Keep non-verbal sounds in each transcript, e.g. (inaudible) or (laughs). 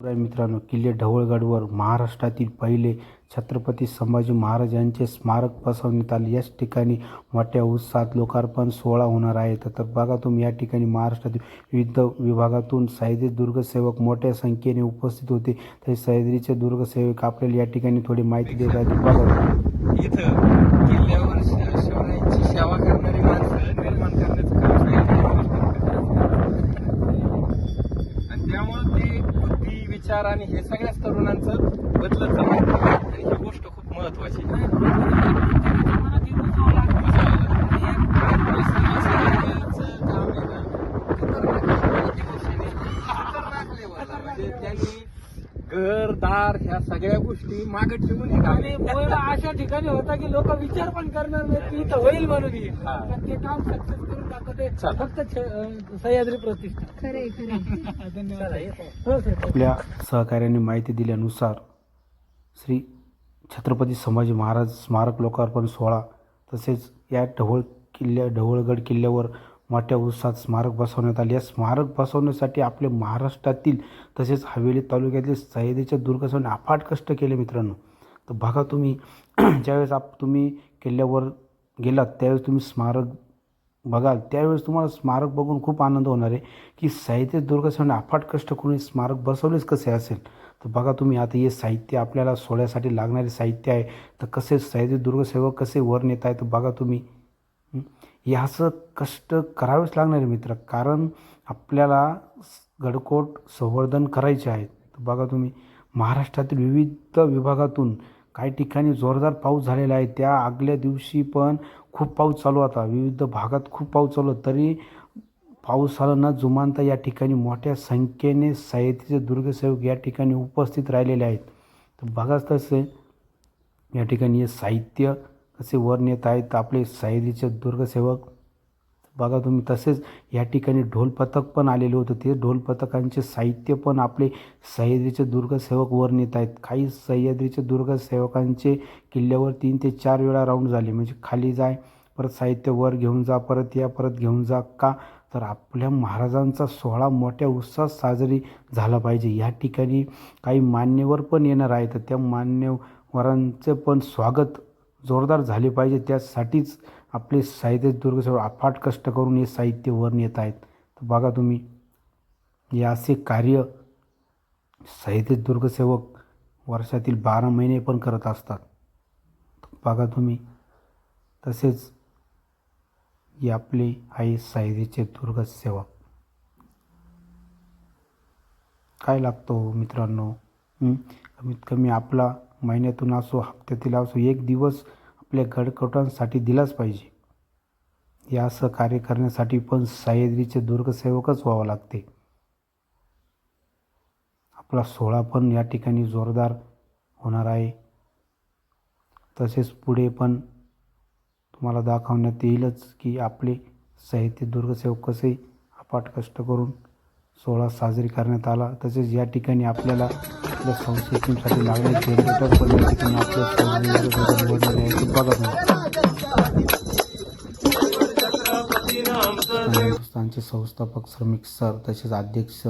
मित्रांनो किल्ले ढवळगडवर महाराष्ट्रातील पहिले छत्रपती संभाजी महाराज यांचे स्मारक बसवण्यात आले. याच ठिकाणी मोठ्या उत्साहात लोकार्पण सोहळा होणार आहे. तर बघा तुम्ही या ठिकाणी महाराष्ट्रातील विविध विभागातून सह्याद्री दुर्गसेवक मोठ्या संख्येने उपस्थित होते. तरी सह्याद्रीचे दुर्गसेवक आपल्याला या ठिकाणी थोडी माहिती देत आहेत. बघा. इथं किल्ल्यावर सेवा करणारे माणसं निर्माण करण्याचं काम सांगितलं आणि त्यामुळे ते बुद्धी विचार आणि हे सगळ्याच तरुणांचं बदलत जाणार आणि ही गोष्ट खूप महत्वाची म्हणजे त्यांनी घर दार ह्या सगळ्या गोष्टी मागे ठेवून आणि अशा ठिकाणी होता की लोक विचार पण करणार नाही की इथं होईल म्हणून ते काम सक्सेस करून ते चला. फक्त छ- अं, सह्याद्री प्रतिष्ठा. खरे खरे (laughs) धन्यवाद. हो सर आपल्या सहकार्यांनी माहिती दिल्यानुसार श्री छत्रपती संभाजी महाराज स्मारक लोकार्पण सोहळा तसेच या ढवळ किल्ल्या ढवळगड किल्ल्यावर मोठ्या उत्साहात स्मारक बसवण्यात आले. या स्मारक बसवण्यासाठी आपले महाराष्ट्रातील तसेच हवेली तालुक्यातील सह्याद्रीच्या दुर्गासाठी अफाट कष्ट केले मित्रांनो. तर बघा तुम्ही (clears throat) ज्यावेळेस आप तुम्ही किल्ल्यावर गेलात त्यावेळेस तुम्ही स्मारक बघाल त्यावेळेस तुम्हाला स्मारक बघून खूप आनंद होणार आहे की साहित्य दुर्गासाठी अफाट कष्ट करून स्मारक बसवलेच कसे असेल. तर बघा तुम्ही आता हे साहित्य आपल्याला सोहळ्यासाठी लागणारे साहित्य आहे. तर कसे साहित्य दुर्गसेवक कसे वर नेत आहे तर बघा तुम्ही. याचं कष्ट करावेच लागणार आहे मित्र कारण आपल्याला गडकोट संवर्धन करायचे आहे. तर बघा तुम्ही महाराष्ट्रातील विविध विभागातून काही ठिकाणी जोरदार पाऊस झालेला आहे. त्या आगल्या दिवशी पण खूप पाऊस चालू होता. विविध भागात खूप पाऊस चालू होता. तरी पाऊस न जुमानता या ठिकाणी मोठ्या संख्येने साहित्याचे दुर्गसेवक या ठिकाणी उपस्थित राहिलेले आहेत. तर बघाच तसे या ठिकाणी हे साहित्य कसे वर नेत आहेत. आपले सह्याद्रीचे दुर्गसेवक बघा तुम्ही तसेच या ठिकाणी ढोलपथक पण आलेले होते. ते ढोलपथकांचे साहित्य पण आपले सह्याद्रीचे दुर्गसेवक वर नेत आहेत. काही सह्याद्रीचे दुर्गसेवकांचे किल्ल्यावर तीन ते चार वेळा राऊंड झाले. म्हणजे खाली जाय परत साहित्य वर घेऊन जा परत या परत घेऊन जा का? तर आपल्या महाराजांचा सोहळा मोठ्या उत्साहात साजरी झाला पाहिजे. या ठिकाणी काही मान्यवर पण येणार आहेत. त्या मान्यवरांचे पण स्वागत जोरदार झाली पाहिजे. त्यासाठीच आपले साहित्य दुर्गसेवक अफाट कष्ट करून हे साहित्य वर नेत आहेत. तर बघा तुम्ही हे असे कार्य साहित्य दुर्गसेवक वर्षातील बारा महिने पण करत असतात. बघा तुम्ही तसेच हे आपले आहे साहित्याचे दुर्गसेवक काय लागतो मित्रांनो? कमीत कमी आपला महिन्यातून असो हप्त्यातील असो एक दिवस आपल्या गडकोटांसाठी दिलाच पाहिजे. या असं कार्य करण्यासाठी पण सह्याद्रीचे दुर्गसेवकच व्हावं लागते. आपला सोहळा पण या ठिकाणी जोरदार होणार आहे. तसेच पुढे पण तुम्हाला दाखवण्यात येईलच की आपले साहित्य दुर्गसेवक कसे अपाट कष्ट करून सोहळा साजरी करण्यात आला. तसेच या ठिकाणी आपल्याला आपल्या संस्कृतीसाठी लागणारे जनरेटर पण या ठिकाणी आपल्या आहे ते बघा तुम्ही हिंदुस्थानचे संस्थापक श्रमिक सर तसेच अध्यक्ष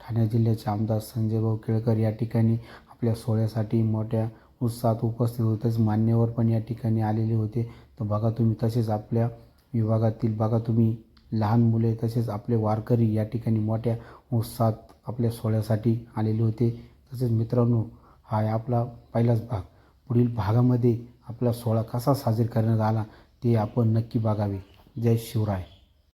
ठाणे जिल्ह्याचे आमदार संजय भाऊ केळकर या ठिकाणी आपल्या सोहळ्यासाठी मोठ्या उत्साहात उपस्थित होते. मान्यवर पण या ठिकाणी आलेले होते. तर बघा तुम्ही तसेच आपल्या विभागातील बघा तुम्ही लहान मुले तसेच आपले वारकरी या ठिकाणी मोठ्या उत्साहात आपल्या सोहळ्यासाठी आलेले होते. तसेच मित्रांनो हा आहे आपला पहिलाच भाग. पुढील भागामध्ये आपला सोहळा कसा साजरा करण्यात आला ते आपण नक्की बघावे. जय शिवराय.